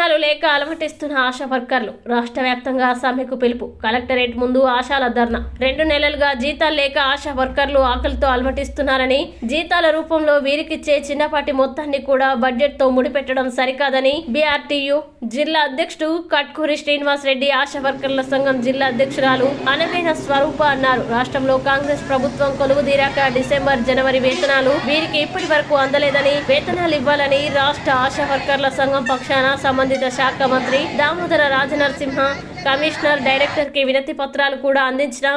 లేక అలమటిస్తున్న ఆశా వర్కర్లు రాష్ట్ర వ్యాప్తంగా సమ్మెకు పిలుపు కలెక్టరేట్ ముందు ఆశాల ధర్నా. రెండు నెలలుగా జీతాలు లేక ఆశా వర్కర్లు ఆకలితో అలమటిస్తున్నారని జీతాల రూపంలో వీరికిచ్చే చిన్నపాటి మొత్తాన్ని కూడా బడ్జెట్తో ముడిపెట్టడం సరికాదని బీఆర్టీయూ జిల్లా అధ్యక్షుడు కట్కూరి శ్రీనివాస్ రెడ్డి ఆశా వర్కర్ల సంఘం జిల్లా అధ్యక్షురాలు అనవైన స్వరూప అన్నారు. రాష్ట్రంలో కాంగ్రెస్ ప్రభుత్వం కొలువు తీరాక డిసెంబర్ జనవరి వేతనాలు వీరికి ఇప్పటి వరకు అందలేదని వేతనాలు ఇవ్వాలని రాష్ట్ర ఆశా వర్కర్ల సంఘం పక్షాన సంబంధిత శాఖ మంత్రి దామోదర రాజనరసింహ కమిషనర్ డైరెక్టర్కి. వినతి పత్రాలు కూడా అందించిన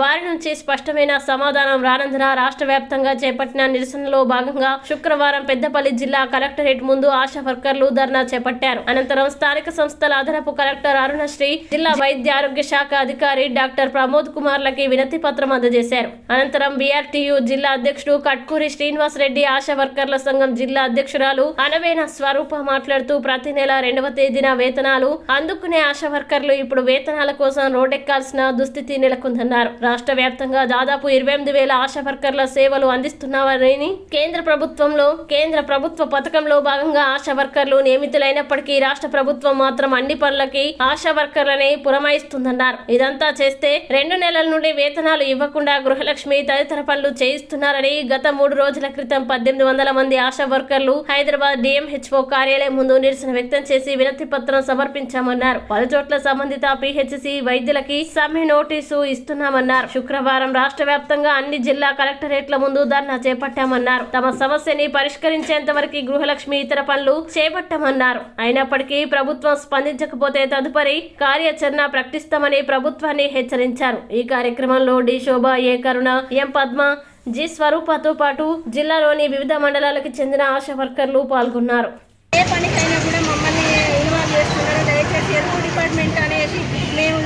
వారి నుంచి స్పష్టమైన సమాధానం రానందున రాష్ట్ర వ్యాప్తంగా చేపట్టిన నిరసనలో భాగంగా శుక్రవారం పెద్దపల్లి జిల్లా కలెక్టరేట్ ముందు ఆశా వర్కర్లు ధర్నా చేపట్టారు. అనంతరం స్థానిక సంస్థల అదనపు కలెక్టర్ అరుణశ్రీ జిల్లా వైద్య ఆరోగ్య శాఖ అధికారి డాక్టర్ ప్రమోద్ కుమార్లకి వినతి పత్రం అందజేశారు. అనంతరం బీఆర్టీయు జిల్లా అధ్యక్షుడు కట్కూరి శ్రీనివాస్ రెడ్డి ఆశా వర్కర్ల సంఘం జిల్లా అధ్యక్షురాలు అనవేన స్వరూప మాట్లాడుతూ ప్రతి నెల రెండవ తేదీన వేతనాలు అందుకునే ఆశా వర్కర్లు ఇప్పుడు వేతనాల కోసం రోడ్డెక్కాల్సిన దుస్థితి నెలకొందన్నారు. రాష్ట్ర వ్యాప్తంగా దాదాపు ఇరవై ఎనిమిది వేల ఆశా వర్కర్ల సేవలు అందిస్తున్నారని కేంద్ర ప్రభుత్వంలో కేంద్ర ప్రభుత్వ పథకంలో భాగంగా ఆశా వర్కర్లు నియమితులైనప్పటికీ రాష్ట్ర ప్రభుత్వం మాత్రం అన్ని పనులకి ఆశా వర్కర్లని పురమాయిస్తుందన్నారు. ఇదంతా చేస్తే రెండు నెలల నుండి వేతనాలు ఇవ్వకుండా గృహలక్ష్మి తదితర పనులు చేయిస్తున్నారని గత మూడు రోజుల క్రితం పద్దెనిమిది వందల మంది ఆశా వర్కర్లు హైదరాబాద్ డిఎంహెచ్ఓ కార్యాలయం ముందు నిరసన వ్యక్తం చేసి వినతి పత్రం సమర్పించామన్నారు. పలు చోట్ల సంబంధిత పిహెచ్సి వైద్యులకి సమ్మె నోటీసు ఇస్తున్నామన్నారు. శుక్రవారం రాష్ట్ర వ్యాప్తంగా అన్ని జిల్లా కలెక్టరేట్ల ముందు ధర్నా చేపట్టామన్నారు. తమ సమస్యని పరిష్కరించేంత వరకు గృహలక్ష్మి ఇతర పనులు చేపట్టామన్నారు. అయినప్పటికీ ప్రభుత్వం స్పందించకపోతే తదుపరి కార్యాచరణ ప్రకటిస్తామని ప్రభుత్వాన్ని హెచ్చరించారు. ఈ కార్యక్రమంలో D Shobha A Karuna M Padma G స్వరూపతో పాటు జిల్లాలోని వివిధ మండలాలకు చెందిన ఆశా వర్కర్లు పాల్గొన్నారు. ఏ పనికైనా కూడా మమ్మల్ని ఇన్వాల్వ్ చేస్తున్నారు? దయచేసి ఎరువు డిపార్ట్మెంట్ అనేసి మేము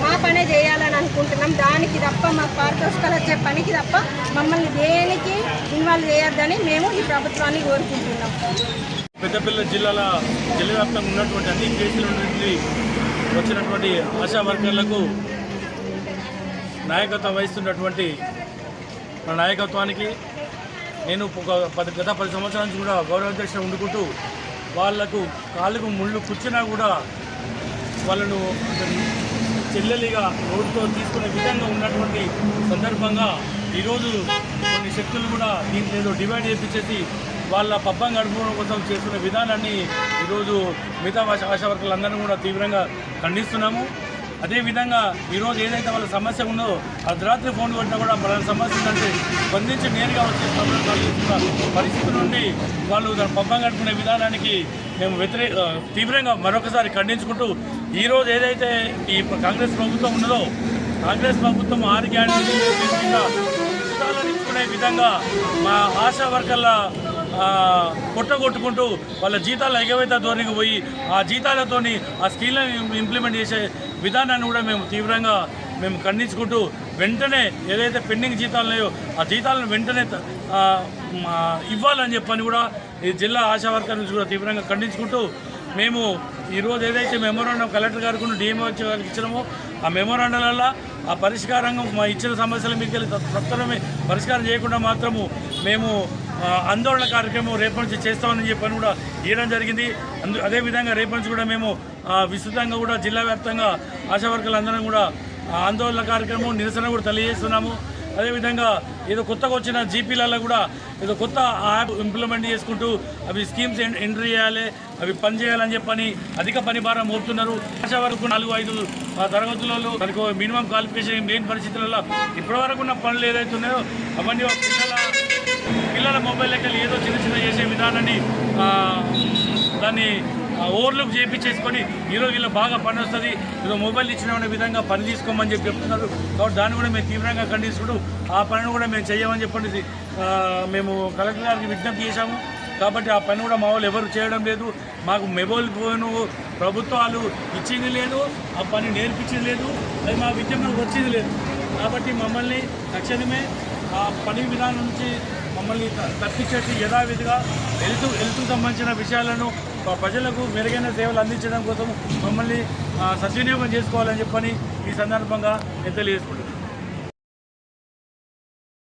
మా పనే చేయాలని అనుకుంటున్నాం. దానికి తప్ప మా పారితోషికాలు వచ్చే పనికి తప్ప మమ్మల్ని దేనికి ఇన్వాల్వ్ చేయొద్దని మేము ఈ ప్రభుత్వాన్ని కోరుకుంటున్నాం. పెద్దపల్లి జిల్లాల జిల్లా వ్యాప్తంగా ఉన్నటువంటి అన్ని కేసుల నుండి వచ్చినటువంటి ఆశా వర్కర్లకు నాయకత్వం వహిస్తున్నటువంటి మన నాయకత్వానికి నేను ఒక పది గత పది సంవత్సరాల నుంచి కూడా గౌరవ అధ్యక్షుడు ఉండుకుంటూ వాళ్ళకు కాళ్ళకు ముళ్ళు కూర్చున్నా కూడా వాళ్ళను చెల్లెలిగా రోడ్డుతో తీసుకునే విధంగా ఉన్నటువంటి సందర్భంగా ఈరోజు కొన్ని శక్తులు కూడా దీంట్లో ఏదో డివైడ్ చేయించేసి వాళ్ళ పబ్బం గడుపుకోవడం కోసం చేస్తున్న విధానాన్ని ఈరోజు మిగతా ఆశ ఆశా వర్కర్లందరినీ కూడా తీవ్రంగా ఖండిస్తున్నాము. అదేవిధంగా ఈరోజు ఏదైతే వాళ్ళ సమస్య ఉందో అర్ధరాత్రి ఫోన్ కొట్టినా కూడా మన సమస్య ఉందంటే స్పందించి నేరుగా వచ్చే పరిస్థితి నుండి వాళ్ళు దాని పబ్బం గడుపుకునే విధానానికి మేము వ్యతిరేక తీవ్రంగా మరొకసారి ఖండించుకుంటూ ఈరోజు ఏదైతే ఈ కాంగ్రెస్ ప్రభుత్వం ఉన్నదో కాంగ్రెస్ ప్రభుత్వం ఆరు గ్యారెంటీలు ఇచ్చుకునే విధంగా మా ఆశా వర్కర్ల కొట్టగొట్టుకుంటూ వాళ్ళ జీతాల ఎగవేత ధోరణికి పోయి ఆ జీతాలతోని ఆ స్కీమ్లను ఇంప్లిమెంట్ చేసే విధానాన్ని కూడా మేము తీవ్రంగా మేము ఖండించుకుంటూ వెంటనే ఏదైతే పెండింగ్ జీతాలు ఉన్నాయో ఆ జీతాలను వెంటనే ఇవ్వాలని చెప్పని కూడా ఈ జిల్లా ఆశా వర్కర్ నుంచి కూడా తీవ్రంగా ఖండించుకుంటూ మేము ఈరోజు ఏదైతే మెమోరాండం కలెక్టర్ గారికి డిఎంఓ గారికి ఇచ్చినామో ఆ మెమోరాండంల ఆ పరిష్కారంగా మా ఇచ్చిన సమస్యల మీకు వెళ్ళి పరిష్కారం చేయకుండా మాత్రము మేము ఆందోళన కార్యక్రమం రేపటి నుంచి చేస్తామని చెప్పని కూడా ఇవ్వడం జరిగింది. అందు అదేవిధంగా రేపటి నుంచి కూడా మేము విస్తృతంగా కూడా జిల్లా వ్యాప్తంగా ఆశా వర్కర్లందరం కూడా ఆందోళన కార్యక్రమం నిరసన కూడా తెలియజేస్తున్నాము. అదేవిధంగా ఏదో కొత్తగా వచ్చిన జీపీలలో కూడా ఏదో కొత్త యాప్ ఇంప్లిమెంట్ చేసుకుంటూ అవి స్కీమ్స్ ఎన్- ఎంట్రీ చేయాలి అవి పని చేయాలని చెప్పని అధిక పని భారం మోపుతున్నారు. ఆశా వరకు నాలుగు ఐదు ఆ, తరగతులలో మనకు మినిమం క్వాలిఫికేషన్ లేని పరిస్థితులలో ఇప్పటివరకు ఉన్న పనులు ఏదైతే ఉన్నాయో అవన్నీ ఒక పిల్లల పిల్లల మొబైల్ లెక్కలు ఏదో చిన్న చిన్న చేసే విధానాన్ని దాన్ని ఓవర్లుక్ చేయించేసుకొని ఈరోజు వీళ్ళు బాగా పని వస్తుంది. ఏదో మొబైల్ ఇచ్చిన విధంగా పని తీసుకోమని చెప్పి చెప్తున్నారు. కాబట్టి దాన్ని కూడా మేము తీవ్రంగా ఖండిస్తుంటూ ఆ పనిని కూడా మేము చేయమని చెప్పండి. మేము కలెక్టర్ గారికి విజ్ఞప్తి చేశాము. కాబట్టి ఆ పని కూడా మా వాళ్ళు ఎవరు చేయడం లేదు. మాకు మొబైల్ ఫోన్ ప్రభుత్వాలు ఇచ్చింది లేదు. ఆ పని నేర్పించింది లేదు. అది మా విద్యలో వచ్చింది లేదు. కాబట్టి మమ్మల్ని తక్షణమే ఆ పని విధానం నుంచి మమ్మల్ని తప్పించేసి యథావిధిగా హెల్త్ హెల్త్ సంబంధించిన విషయాలను ప్రజలకు మెరుగైన సేవలు అందించడం కోసం మమ్మల్ని సద్వినియోగం చేసుకోవాలని చెప్పని ఈ సందర్భంగా నేను తెలియజేసుకుంటున్నాను.